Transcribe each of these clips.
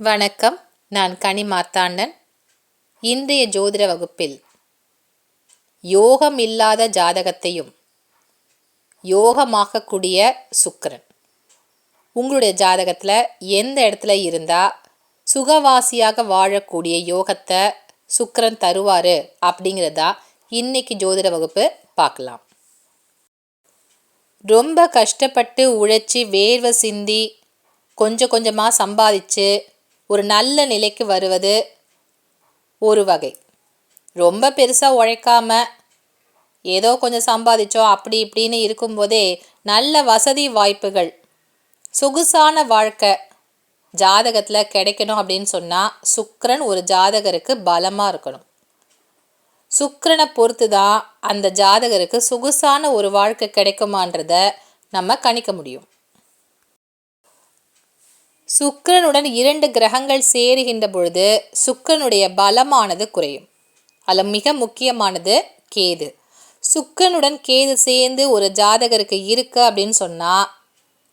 வணக்கம். நான் கனி மாத்தாண்டன் இன்றைய ஜோதிட வகுப்பில் யோகம் இல்லாத ஜாதகத்தையும் யோகமாக்கக்கூடிய சுக்கரன். உங்களுடைய ஜாதகத்தில் எந்த இடத்துல இருந்தால் சுகவாசியாக வாழக்கூடிய யோகத்தை சுக்கரன் தருவார் அப்படிங்கிறதா இன்னைக்கு ஜோதிட வகுப்பு பார்க்கலாம். ரொம்ப கஷ்டப்பட்டு உழைச்சி வேர்வை சிந்தி கொஞ்சம் கொஞ்சமாக சம்பாதிச்சு ஒரு நல்ல நிலைக்கு வருவது ஒரு வகை. ரொம்ப பெருசாக உழைக்காம ஏதோ கொஞ்சம் சம்பாதிச்சோம் அப்படி இப்படின்னு இருக்கும்போதே நல்ல வசதி வாய்ப்புகள் சொகுசான வாழ்க்கை ஜாதகத்தில் கிடைக்கணும் அப்படின்னு சொன்னால் சுக்கரன் ஒரு ஜாதகருக்கு பலமாக இருக்கணும். சுக்கரனை பொறுத்து தான் அந்த ஜாதகருக்கு சொகுசான ஒரு வாழ்க்கை கிடைக்குமான்றத நம்ம கணிக்க முடியும். சுக்கிரனுடன் இரண்டு கிரகங்கள் சேருகின்ற பொழுது சுக்கிரனுடைய பலமானது குறையும். அதில் மிக முக்கியமானது கேது. சுக்கரனுடன் கேது சேர்ந்து ஒரு ஜாதகருக்கு இருக்கு அப்படின்னு சொன்னால்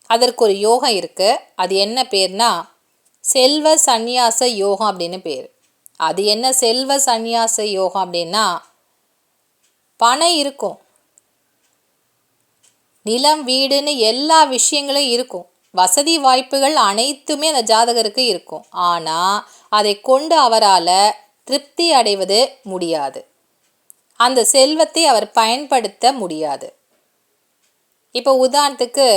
அதற்கு ஒரு யோகம் இருக்குது அது என்ன பேர்னா செல்வ சந்நியாச யோகம் அப்படின்னு பேர். அது என்ன செல்வ சந்நியாச யோகம் அப்படின்னா பணம் இருக்கும். நிலம் வீடுன்னு எல்லா விஷயங்களும் இருக்கும். வசதி வாய்ப்புகள் அனைத்துமே அந்த ஜாதகருக்கு இருக்கும். ஆனால் அதை கொண்டு அவரால் திருப்தி அடைவது முடியாது. அந்த செல்வத்தை அவர் பயன்படுத்த முடியாது. இப்போ உதாரணத்துக்கு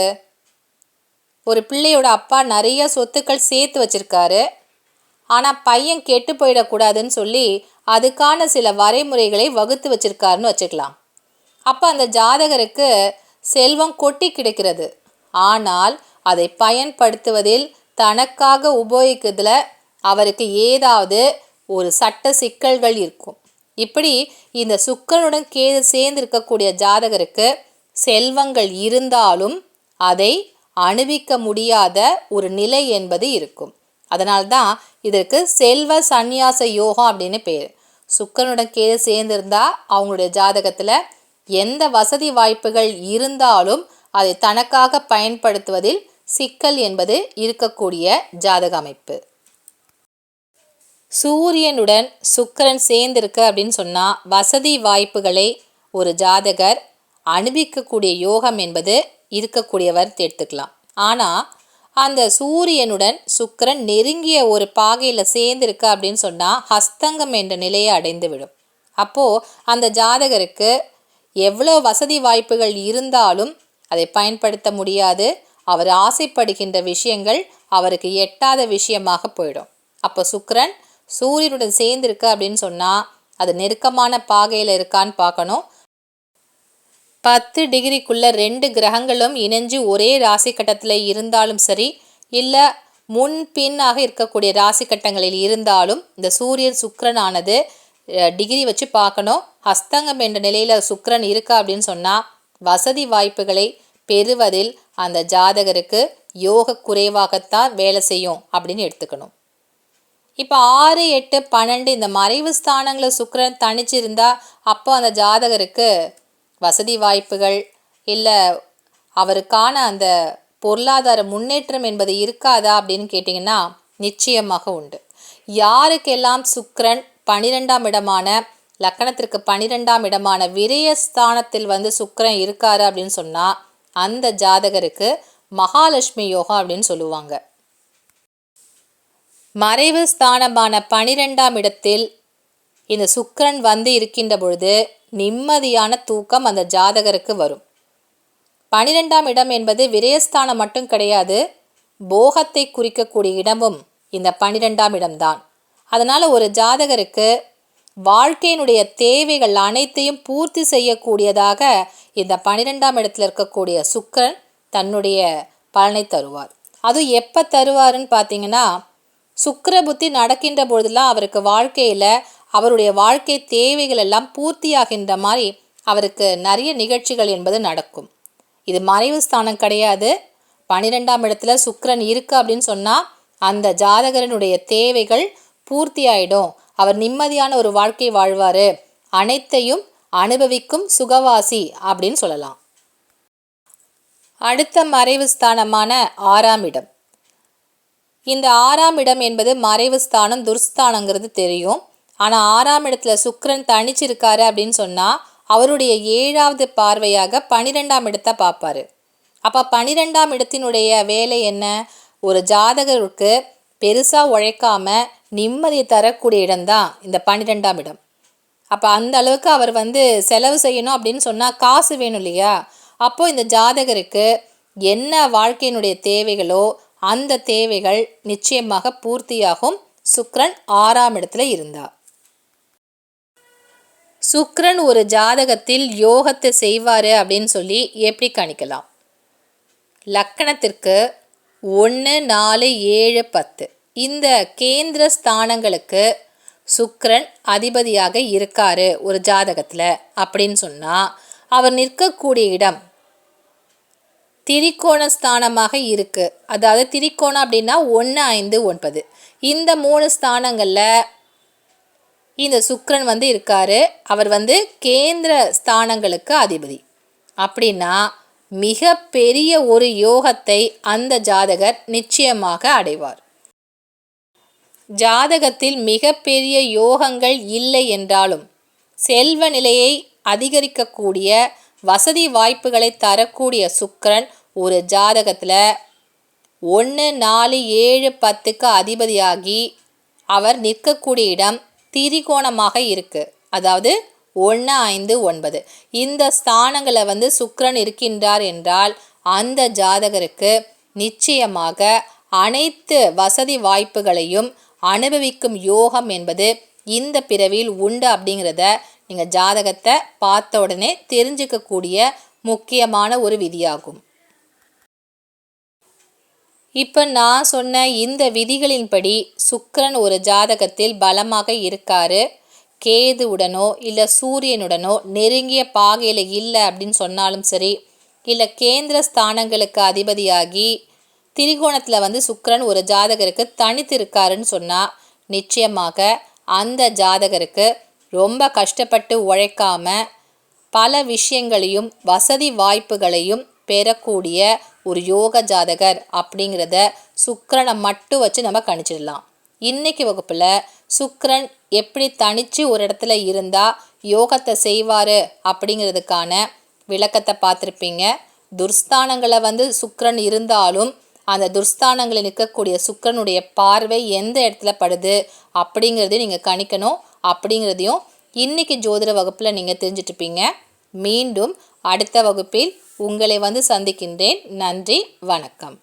ஒரு பிள்ளையோட அப்பா நிறைய சொத்துக்கள் சேர்த்து வச்சுருக்காரு. ஆனால் பையன் கெட்டு போயிடக்கூடாதுன்னு சொல்லி அதுக்கான சில வரைமுறைகளை வகுத்து வச்சுருக்காருன்னு வச்சுக்கலாம். அப்போ அந்த ஜாதகருக்கு செல்வம் கொட்டி கிடைக்கிறது. ஆனால் அதை பயன்படுத்துவதில் தனக்காக உபயோகிக்கிறதுல அவருக்கு ஏதாவது ஒரு சட்ட சிக்கல்கள் இருக்கும். இப்படி இந்த சுக்கரனுடன் கேது சேர்ந்து இருக்கக்கூடிய ஜாதகருக்கு செல்வங்கள் இருந்தாலும் அதை அணுவிக்க முடியாத ஒரு நிலை என்பது இருக்கும். அதனால்தான் இதற்கு செல்வ சந்நியாச யோகம் அப்படின்னு பேர். சுக்கரனுடன் கேது சேர்ந்திருந்தா அவங்களுடைய ஜாதகத்தில் எந்த வசதி வாய்ப்புகள் இருந்தாலும் அதை தனக்காக பயன்படுத்துவதில் சிக்கல் என்பது இருக்கக்கூடிய ஜாதக அமைப்பு சூரியனுடன் சுக்கரன் சேர்ந்திருக்கு அப்படின்னு சொன்னால் வசதி வாய்ப்புகளை ஒரு ஜாதகர் அனுபவிக்கக்கூடிய யோகம் என்பது இருக்கக்கூடியவர் தேர்த்துக்கலாம் ஆனால் அந்த சூரியனுடன் சுக்கரன் நெருங்கிய ஒரு பாகையில் சேர்ந்திருக்கு அப்படின்னு சொன்னால் ஹஸ்தங்கம் என்ற நிலையை அடைந்து விடும் அப்போது அந்த ஜாதகருக்கு எவ்வளோ வசதி வாய்ப்புகள் இருந்தாலும் அதை பயன்படுத்த முடியாது. அவர் ஆசைப்படுகின்ற விஷயங்கள் அவருக்கு எட்டாத விஷயமாக போயிடும். அப்போ சுக்கரன் சூரியனுடன் சேர்ந்துருக்கு அப்படின்னு சொன்னால் அது நெருக்கமான பாகையில் இருக்கான்னு பார்க்கணும். பத்து டிகிரிக்குள்ள ரெண்டு கிரகங்களும் இணைஞ்சு ஒரே ராசி கட்டத்தில் இருந்தாலும் சரி இல்லை முன் பின்னாக இருக்கக்கூடிய ராசி கட்டங்களில் இருந்தாலும் இந்த சூரியன் சுக்கரன் ஆனது டிகிரி வச்சு பார்க்கணும். ஹஸ்தங்கம் என்ற நிலையில் சுக்கரன் இருக்கா அப்படின்னு சொன்னால் வசதி வாய்ப்புகளை பெறுவதில் அந்த ஜாதகருக்கு யோக குறைவாகத்தான் வேலை செய்யும் அப்படின்னு எடுத்துக்கணும். இப்போ ஆறு எட்டு பன்னெண்டு இந்த மறைவு ஸ்தானங்களை சுக்கரன் தனிச்சிருந்தா அப்போ அந்த ஜாதகருக்கு வசதி வாய்ப்புகள் இல்லை அவருக்கான அந்த பொருளாதார முன்னேற்றம் என்பது இருக்காதா அப்படின்னு கேட்டிங்கன்னா நிச்சயமாக உண்டு. யாருக்கெல்லாம் சுக்கரன் பனிரெண்டாம் இடமான லக்கணத்திற்கு பனிரெண்டாம் இடமான விரயஸ்தானத்தில் வந்து சுக்கரன் இருக்காரு அப்படின்னு சொன்னால் அந்த ஜாதகருக்கு மகாலட்சுமி யோகா அப்படின்னு சொல்லுவாங்க. மறைவு ஸ்தானமான பனிரெண்டாம் இடத்தில் இந்த சுக்கரன் வந்து இருக்கின்ற பொழுது நிம்மதியான தூக்கம் அந்த ஜாதகருக்கு வரும். பனிரெண்டாம் இடம் என்பது விரயஸ்தானம் மட்டும் கிடையாது போகத்தை குறிக்கக்கூடிய இடமும் இந்த பனிரெண்டாம் இடம்தான். அதனால் ஒரு ஜாதகருக்கு வாழ்க்கையினுடைய தேவைகள் அனைத்தையும் பூர்த்தி செய்யக்கூடியதாக இந்த பன்னிரெண்டாம் இடத்துல இருக்கக்கூடிய சுக்கரன் தன்னுடைய பலனை தருவார். அது எப்போ தருவாருன்னு பார்த்தீங்கன்னா சுக்கர புத்தி நடக்கின்ற பொழுதுலாம் அவருக்கு வாழ்க்கையில் அவருடைய வாழ்க்கை தேவைகள் எல்லாம் பூர்த்தியாகின்ற மாதிரி அவருக்கு நிறைய நிகழ்ச்சிகள் என்பது நடக்கும். இது மறைவு ஸ்தானம் கிடையாது. பன்னிரெண்டாம் இடத்துல சுக்கரன் இருக்கு அப்படின்னு சொன்னால் அந்த ஜாதகரனுடைய தேவைகள் பூர்த்தி ஆயிடும் அவர் நிம்மதியான ஒரு வாழ்க்கை வாழ்வார். அனைத்தையும் அனுபவிக்கும் சுகவாசி அப்படின்னு சொல்லலாம். அடுத்த மறைவு ஸ்தானமான ஆறாம் இடம். இந்த ஆறாம் இடம் என்பது மறைவு ஸ்தானம் துர்ஸ்தானங்கிறது தெரியும். ஆனால் ஆறாம் இடத்துல சுக்கிரன் தனிச்சிருக்காரு அப்படின்னு சொன்னால் அவருடைய ஏழாவது பார்வையாக பனிரெண்டாம் இடத்தை பார்ப்பாரு. அப்போ பனிரெண்டாம் இடத்தினுடைய வேலை என்ன? ஒரு ஜாதகருக்கு பெருசாக உழைக்காம நிம்மதியை தரக்கூடிய இடம்தான் இந்த பன்னிரெண்டாம் இடம். அப்போ அந்த அளவுக்கு அவர் வந்து செலவு செய்யணும் அப்படின்னு சொன்னால் காசு வேணும் இல்லையா? அப்போது இந்த ஜாதகருக்கு என்ன வாழ்க்கையினுடைய தேவைகளோ அந்த தேவைகள் நிச்சயமாக பூர்த்தியாகும். சுக்ரன் ஆறாம் இடத்துல இருந்தார். சுக்ரன் ஒரு ஜாதகத்தில் யோகத்தை செய்வார் அப்படின்னு சொல்லி எப்படி கணிக்கலாம்? லக்கணத்திற்கு ஒன்று நாலு ஏழு பத்து. இந்த கேந்திர ஸ்தானங்களுக்கு சுக்ரன் அதிபதியாக இருக்காரு ஒரு ஜாதகத்தில் அப்படின்னு சொன்னால் அவர் நிற்கக்கூடிய இடம் திரிகோண ஸ்தானமாக இருக்குது அதாவது திரிகோணம் அப்படின்னா ஒன்று ஐந்து ஒன்பது. இந்த மூணு ஸ்தானங்களில் இந்த சுக்ரன் வந்து இருக்கார். அவர் வந்து கேந்திர ஸ்தானங்களுக்கு அதிபதி. அப்படின்னா மிக பெரிய ஒரு யோகத்தை அந்த ஜாதகர் நிச்சயமாக அடைவார். ஜாதகத்தில் மிகப்பெரிய யோகங்கள் இல்லை என்றாலும் செல்வ நிலையை அதிகரிக்கக்கூடிய வசதி வாய்ப்புகளை தரக்கூடிய சுக்கரன் ஒரு ஜாதகத்தில் ஒன்று நாலு ஏழு பத்துக்கு அதிபதியாகி அவர் நிற்கக்கூடிய இடம் திரிகோணமாக இருக்குது அதாவது ஒன்று ஐந்து ஒன்பது. இந்த ஸ்தானங்களை வந்து சுக்கரன் இருக்கின்றார் என்றால் அந்த ஜாதகருக்கு நிச்சயமாக அனைத்து வசதி வாய்ப்புகளையும் அனுபவிக்கும் யோகம் என்பது இந்த பிறவியில் உண்டு அப்படிங்கிறத நீங்கள் ஜாதகத்தை பார்த்த உடனே தெரிஞ்சுக்கக்கூடிய முக்கியமான ஒரு விதியாகும். இப்போ நான் சொன்ன இந்த விதிகளின்படி சுக்கரன் ஒரு ஜாதகத்தில் பலமாக இருக்காரு. கேதுவுடனோ இல்லை சூரியனுடனோ நெருங்கிய பாகையில் இல்லை அப்படின்னு சொன்னாலும் சரி இல்லை கேந்திர ஸ்தானங்களுக்கு அதிபதியாகி திரிகோணத்தில் வந்து சுக்கரன் ஒரு ஜாதகருக்கு தனித்து இருக்காருன்னு சொன்னால் நிச்சயமாக அந்த ஜாதகருக்கு ரொம்ப கஷ்டப்பட்டு உழைக்காம பல விஷயங்களையும் வசதி வாய்ப்புகளையும் பெறக்கூடிய ஒரு யோக ஜாதகர் அப்படிங்கிறத சுக்கரனை மட்டும் வச்சு நம்ம கணிச்சிடலாம். இன்னைக்கு வகுப்பில் சுக்கரன் எப்படி தனித்து ஒரு இடத்துல இருந்தால் யோகத்தை செய்வார் அப்படிங்கிறதுக்கான விளக்கத்தை பார்த்துருப்பீங்க. துர்ஸ்தானங்களை வந்து சுக்கரன் இருந்தாலும் அந்த துர்ஸ்தானங்களில் நிற்கக்கூடிய சுக்கரனுடைய பார்வை எந்த இடத்துல படுது அப்படிங்கிறதையும் நீங்கள் கணிக்கணும். அப்படிங்கிறதையும் இன்றைக்கி ஜோதிட வகுப்பில் நீங்கள் தெரிஞ்சிட்ருப்பீங்க. மீண்டும் அடுத்த வகுப்பில் உங்களை வந்து சந்திக்கின்றேன். நன்றி வணக்கம்.